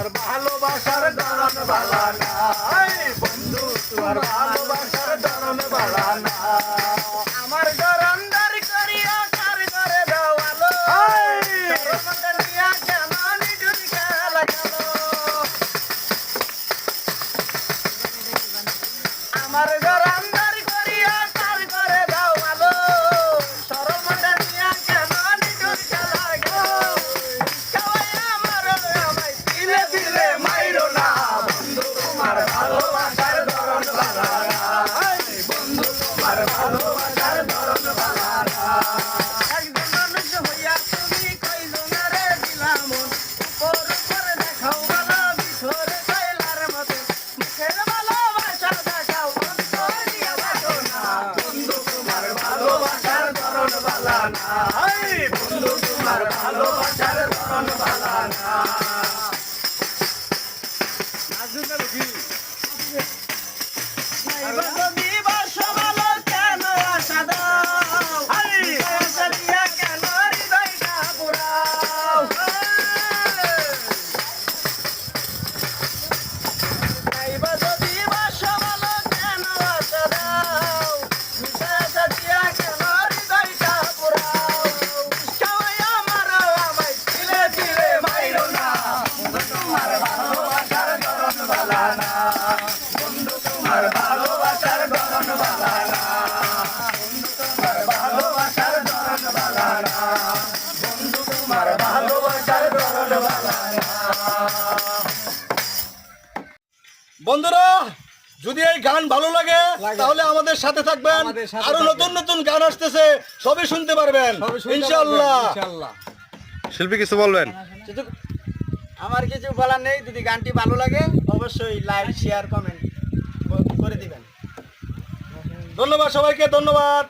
আমার ভালোবাসার দালান বালা নাই। বন্ধু তোমার বন্ধুরা যদি এই গান ভালো লাগে তাহলে আমাদের সাথে থাকবেন। আরও নতুন নতুন গান আসতেছে সবই শুনতে পারবেন। ইনশাল্লাহ শিল্পী কিছু বলবেন? আমার কিছু বলার নেই যদি গানটি ভালো লাগে অবশ্যই লাইক শেয়ার কমেন্ট করে দিবেন। ধন্যবাদ সবাইকে ধন্যবাদ।